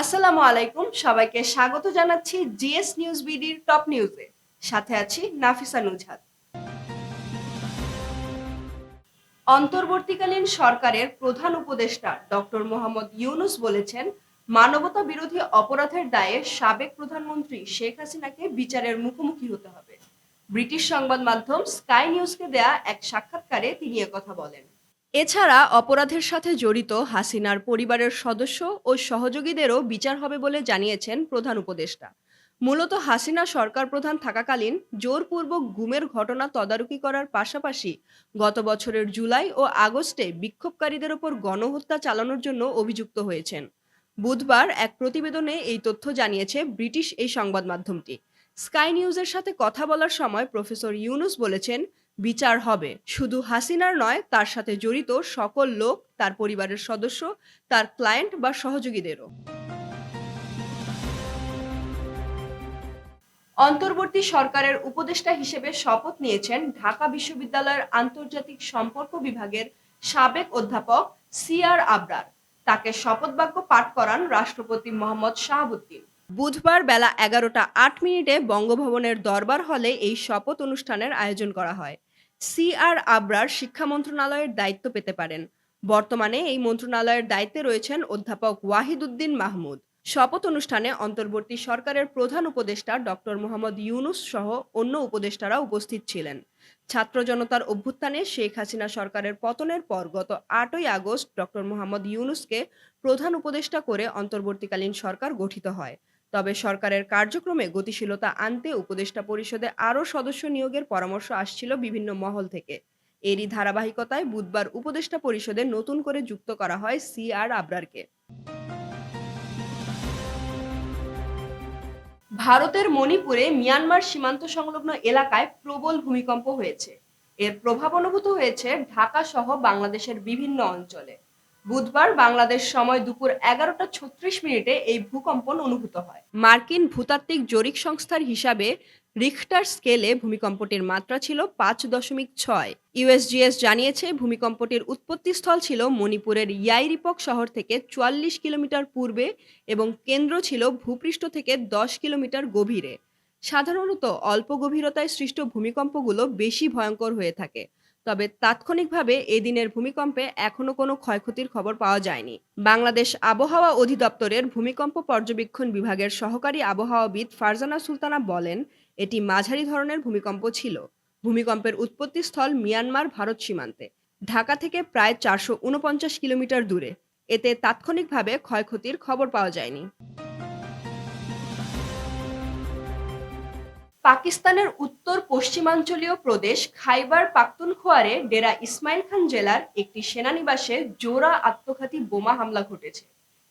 আসসালামু আলাইকুম। সবাইকে স্বাগত জানাচ্ছি জিএস নিউজ বিডির টপ নিউজে। সাথে আছি নাফিসা নুজহাত। অন্তর্বর্তীকালীন সরকারের প্রধান উপদেষ্টা ডক্টর মোহাম্মদ ইউনুস বলেছেন, মানবতা বিরোধী অপরাধের দায়ে সাবেক প্রধানমন্ত্রী শেখ হাসিনাকে বিচারের মুখোমুখি হতে হবে। ব্রিটিশ সংবাদ মাধ্যম স্কাই নিউজকে দেয়া এক সাক্ষাৎকারে তিনি কথা বলেন। এছাড়া অপরাধের সাথে জড়িত হাসিনার পরিবারের সদস্য ও সহযোগীদেরও বিচার হবে বলে জানিয়েছেন প্রধান উপদেষ্টা। মূলত হাসিনা সরকার প্রধান থাকাকালীন জোরপূর্বক গুমের ঘটনা তদারকি করার পাশাপাশি গত বছরের জুলাই ও আগস্টে বিক্ষোভকারীদের ওপর গণহত্যা চালানোর জন্য অভিযুক্ত হয়েছেন। বুধবার এক প্রতিবেদনে এই তথ্য জানিয়েছে ব্রিটিশ এই সংবাদ মাধ্যমটি স্কাই নিউজের সাথে কথা বলার সময় প্রফেসর ইউনুস বলেছেন বিচার হবে। শুধু হাসিনার নয়, তার সাথে জড়িত সকল লোক, তার পরিবারের সদস্য, তার ক্লায়েন্ট বা সহযোগীদেরও। অন্তর্বর্তী সরকারের উপদেষ্টা হিসেবে শপথ নিয়েছেন ঢাকা বিশ্ববিদ্যালয়ের আন্তর্জাতিক সম্পর্ক বিভাগের সাবেক অধ্যাপক সিআর আবরার। তাকে শপথ বাক্য পাঠ করান রাষ্ট্রপতি মোহাম্মদ শাহাবুদ্দিন। বুধবার বেলা এগারোটা আট মিনিটে বঙ্গভবনের দরবার হলে এই শপথ অনুষ্ঠানের আয়োজন করা হয়। সিআর আবরার শিক্ষা মন্ত্রণালয়ের দায়িত্ব পেতে পারেন। বর্তমানে এই মন্ত্রণালয়ের দায়িত্বে রয়েছেন অধ্যাপক ওয়াহিদ উদ্দিন মাহমুদ। শপথ অনুষ্ঠানে অন্তর্বর্তী সরকারের প্রধান উপদেষ্টা ডক্টর মোহাম্মদ ইউনুস সহ অন্য উপদেষ্টারা উপস্থিত ছিলেন। ছাত্র জনতার অভ্যুত্থানে শেখ হাসিনা সরকারের পতনের পর গত আটই আগস্ট ডক্টর মোহাম্মদ ইউনুসকে প্রধান উপদেষ্টা করে অন্তর্বর্তীকালীন সরকার গঠিত হয়। তবে সরকারের কার্যক্রমে গতিশীলতা আনতে উপদেষ্টা পরিষদে আরও সদস্য নিয়োগের পরামর্শ আসছিল বিভিন্ন মহল থেকে। এরই ধারাবাহিকতায় বুধবার উপদেষ্টা পরিষদে নতুন করে যুক্ত করা হয় সি আর আবরারকে। ভারতের মণিপুরে মিয়ানমার সীমান্ত সংলগ্ন এলাকায় প্রবল ভূমিকম্প হয়েছে। এর প্রভাব অনুভূত হয়েছে ঢাকা সহ বাংলাদেশের বিভিন্ন অঞ্চলে। বুধবার বাংলাদেশ সময় দুপুর এগারোটা ছত্রিশ মিনিটে এই ভূকম্পন অনুভূত হয়। মার্কিন ভূতাত্ত্বিক জরিপ সংস্থার হিসাবে রিখটার স্কেলে ভূমিকম্পটির মাত্রা ছিল পাঁচ দশমিক ছয়। ইউএসজিএস জানিয়েছে, ভূমিকম্পটির উৎপত্তিস্থল ছিল মণিপুরের ইয়াইরিপক শহর থেকে চুয়াল্লিশ কিলোমিটার পূর্বে এবং কেন্দ্র ছিল ভূপৃষ্ঠ থেকে দশ কিলোমিটার গভীরে। সাধারণত অল্প গভীরতায় সৃষ্ট ভূমিকম্পগুলো বেশি ভয়ঙ্কর হয়ে থাকে। তবে তাৎক্ষণিকভাবে এদিনের ভূমিকম্পে এখনও কোনো ক্ষয়ক্ষতির খবর পাওয়া যায়নি। বাংলাদেশ আবহাওয়া অধিদপ্তরের ভূমিকম্প পর্যবেক্ষণ বিভাগের সহকারী আবহাওয়াবিদ ফারজানা সুলতানা বলেন, এটি মাঝারি ধরনের ভূমিকম্প ছিল। ভূমিকম্পের উৎপত্তিস্থল মিয়ানমার ভারত সীমান্তে। ঢাকা থেকে প্রায় চারশো উনপঞ্চাশ কিলোমিটার দূরে। এতে তাৎক্ষণিকভাবে ক্ষয়ক্ষতির খবর পাওয়া যায়নি। পাকিস্তানের উত্তর পশ্চিমাঞ্চলীয় প্রদেশ খাইবার পাখতুনখোয়ারে ডেরা ইসমাইল খান জেলার একটি সেনানিবাসে জোড়া আত্মঘাতী বোমা হামলা ঘটেছে।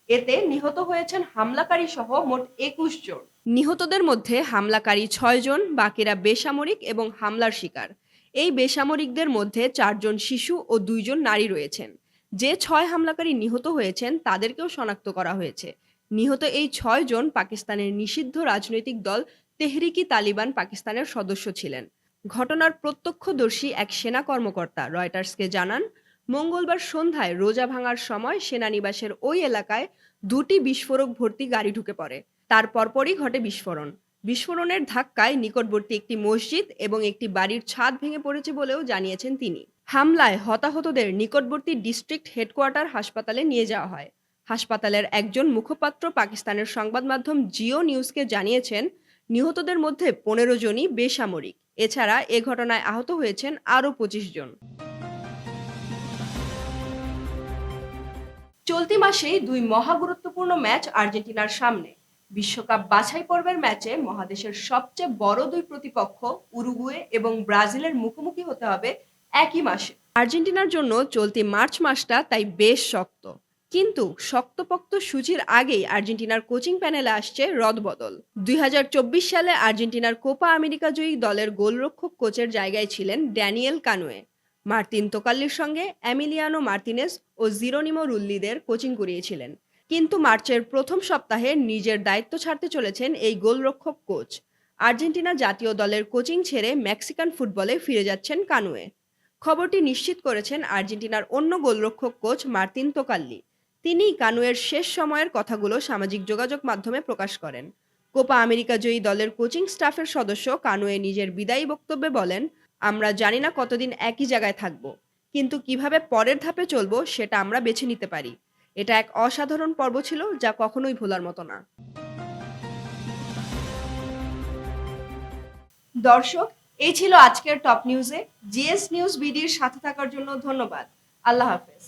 এতে নিহত হয়েছেন হামলাকারী সহ মোট একুশ জন। নিহতদের মধ্যে হামলাকারী ছয় জন, বাকিরা বেসামরিক এবং হামলার শিকার। এই বেসামরিকদের মধ্যে চারজন শিশু ও দুইজন নারী রয়েছেন। যে ছয় হামলাকারী নিহত হয়েছেন, তাদেরকেও শনাক্ত করা হয়েছে। নিহত এই ছয় জন পাকিস্তানের নিষিদ্ধ রাজনৈতিক দল তেহরিকি তালিবান পাকিস্তানের সদস্য ছিলেন। ঘটনার প্রত্যক্ষদর্শী এক সেনা কর্মকর্তা রয়টার্সকে জানান, মঙ্গলবার সন্ধ্যায় রোজা ভাঙার সময় সেনানিবাসের ওই এলাকায় দুটি বিস্ফোরক ভর্তি গাড়ি ঢুকে পড়ে। তার পরপরই ঘটে বিস্ফোরণ। বিস্ফোরণের ধাক্কায় নিকটবর্তী একটি মসজিদ এবং একটি বাড়ির ছাদ ভেঙে পড়েছে বলেও জানিয়েছেন তিনি। হামলায় হতাহতদের নিকটবর্তী ডিস্ট্রিক্ট হেডকোয়ার্টার হাসপাতালে নিয়ে যাওয়া হয়। হাসপাতালের একজন মুখপাত্র পাকিস্তানের সংবাদ মাধ্যম জিও নিউজকে জানিয়েছেন নিহতদের মধ্যে পনেরো জনই বেসামরিক। এছাড়া এ ঘটনায় আহত হয়েছেন আরও পঁচিশ জন। চলতি মাসেই দুই মহা গুরুত্বপূর্ণ ম্যাচ আর্জেন্টিনার সামনে। বিশ্বকাপ বাছাই পর্বের ম্যাচে মহাদেশের সবচেয়ে বড় দুই প্রতিপক্ষ উরুগুয়ে এবং ব্রাজিলের মুখোমুখি হতে হবে একই মাসে। আর্জেন্টিনার জন্য চলতি মার্চ মাসটা তাই বেশ শক্ত। কিন্তু শক্তপোক্ত সূচির আগেই আর্জেন্টিনার কোচিং প্যানেলে আসছে রদবদল দুই হাজার চব্বিশ সালে আর্জেন্টিনার কোপা আমেরিকা জয়ী দলের গোলরক্ষক কোচের জায়গায় ছিলেন ড্যানিয়েল কানুয়ে। মার্তিন তোকাল্লির সঙ্গে অ্যামিলিয়ানো মার্তিনেস ও জিরোনিমো রুল্লিদের কোচিং করিয়েছিলেন। কিন্তু মার্চের প্রথম সপ্তাহে নিজের দায়িত্ব ছাড়তে চলেছেন এই গোলরক্ষক কোচ। আর্জেন্টিনা জাতীয় দলের কোচিং ছেড়ে মেক্সিকান ফুটবলে ফিরে যাচ্ছেন কানুয়ে। খবরটি নিশ্চিত করেছেন আর্জেন্টিনার অন্য গোলরক্ষক কোচ মার্তিন তোকাল্লি। তিনি কানুয়ের শেষ সময়ের কথাগুলো সামাজিক যোগাযোগ মাধ্যমে প্রকাশ করেন। কোপা আমেরিকা জয়ী দলের কোচিং স্টাফের সদস্য কানুয়ে নিজের বিদায়ী বক্তব্যে বলেন, আমরা জানি না কতদিন একই জায়গায় থাকব, কিন্তু কীভাবে পরের ধাপে চলবো সেটা আমরা বেছে নিতে পারি। এটা এক অসাধারণ পর্ব ছিল যা কখনোই ভোলার মতো না। দর্শক, এই ছিল আজকের টপ নিউজে। জিএস নিউজ বিডির সাথে থাকার জন্য ধন্যবাদ। আল্লাহ হাফেজ।